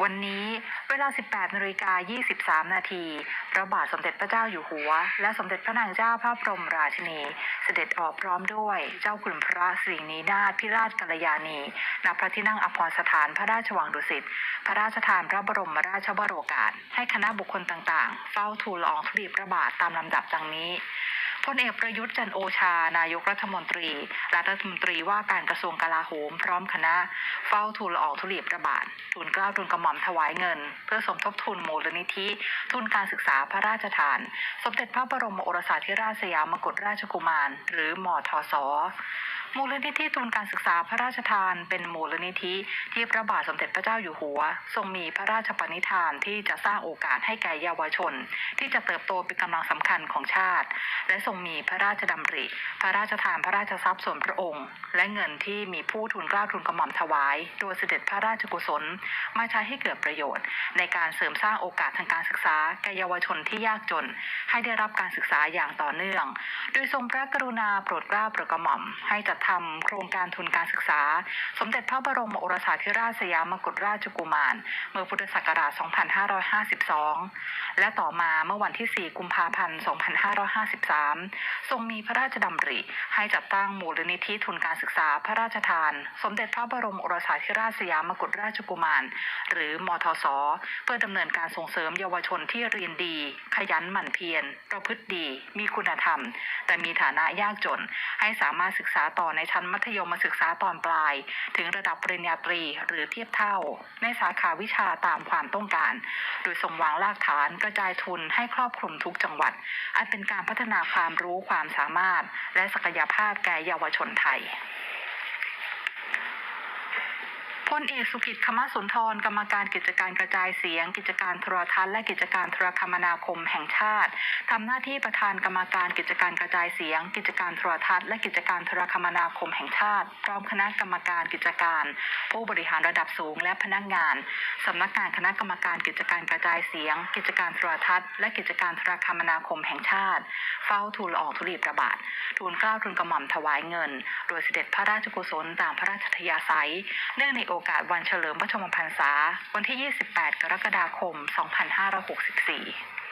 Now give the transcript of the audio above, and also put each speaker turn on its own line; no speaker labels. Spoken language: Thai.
วันนี้เวลา 18นาฬิกา23 นาที พระบาทสมเด็จพระเจ้าอยู่หัว และสมเด็จพระนางเจ้าพระบรมราชินี เสด็จออกพร้อมด้วยเจ้าคุณพระสิรินีนาถพิราชกัลยาณีณพระที่นั่งอภรสถานพระราชวังดุสิต พระราชทานพระบรมราชวโรกาส ให้คณะบุคคลต่างๆ เฝ้าทูลละอองธุลีพระบาทตามลำดับดังนี้ พลเอกประยุทธ์จันโอชา นายกรัฐมนตรี รัฐมนตรีว่าการกระทรวงกลาโหม พร้อมคณะ เฝ้าทูลออกธุลีประบาททูลเกล้าทูลกระหม่อมถวายเงิน เพื่อสมทบทุนมูลนิธิ ทุนการศึกษาพระราชทาน สมเด็จพระบรมโอรสาธิราชสยามกุฎราชกุมาร หรือมทศ มูลนิธิทุนการศึกษาพระราชทาน เป็นมูลนิธิที่พระบาทสมเด็จพระเจ้าอยู่หัว ทรงมีพระราชปณิธานที่จะสร้างโอกาสให้แก่เยาวชน ที่จะเติบโตเป็นกำลังสำคัญของชาติ และทรงมีพระราชดำริ พระราชทานพระราชทรัพย์ส่วนพระองค์ และเงินที่มีผู้ทุนกล้าทุนกระหม่อมถวาย โดยเสด็จพระราชกุศล มาใช้ให้เกิดประโยชน์ ในการเสริมสร้างโอกาสทางการศึกษาแก่เยาวชนที่ยากจน ให้ได้รับการศึกษาอย่างต่อเนื่อง โดยทรงพระกรุณาโปรดเกล้าโปรดกระหม่อมให้จัดทำโครงการทุนการศึกษา สมเด็จพระบรมโอรสาธิราชสยามกุฎราชกุมาร เมื่อพุทธศักราช 2552 และต่อมาเมื่อวันที่ 4 กุมภาพันธ์ 2553 ทรงมีพระราชดำริให้จัดตั้งมูลนิธิทุนการศึกษาพระราชทาน สมเด็จพระบรมโอรสาธิราชสยามกุฎราชกุมาร หรือมทศ เพื่อดำเนินการส่งเสริมเยาวชนที่เรียนดี ขยันหมั่นเพียรประพฤติดี มีคุณธรรม แต่มีฐานะยากจนให้สามารถศึกษาต่อในชั้นมัธยมศึกษาตอนปลาย ถึงระดับปริญญาตรีหรือเทียบเท่า ในสาขาวิชาตามความต้องการ โดยทรงวางรากฐานกระจายทุนให้ครอบคลุมทุกจังหวัด อันเป็นการพัฒนาความรู้ความสามารถ และศักยภาพแก่เยาวชนไทย พลเอกสุกิจคมสุนทร กรรมการกิจการกระจายเสียง กิจการโทรทัศน์และกิจการโทรคมนาคมแห่งชาติทำหน้าที่ประธานกรรมการกิจการกระจายเสียง กิจการโทรทัศน์และกิจการโทรคมนาคมแห่งชาติ พร้อมคณะกรรมการกิจการ ผู้บริหารระดับสูงและพนักงานสำนักงานคณะกรรมการกิจการกระจายเสียง กิจการโทรทัศน์และกิจการโทรคมนาคมแห่งชาติ เฝ้าทูลละอองธุลีพระบาททูลเกล้าทูลกระหม่อมถวายเงิน โดยเสด็จพระราชกุศลตามพระราชทยาศัยเนื่องในโอกาสวันเฉลิมพระชนมพรรษา วันที่ 28 กรกฎาคม 2564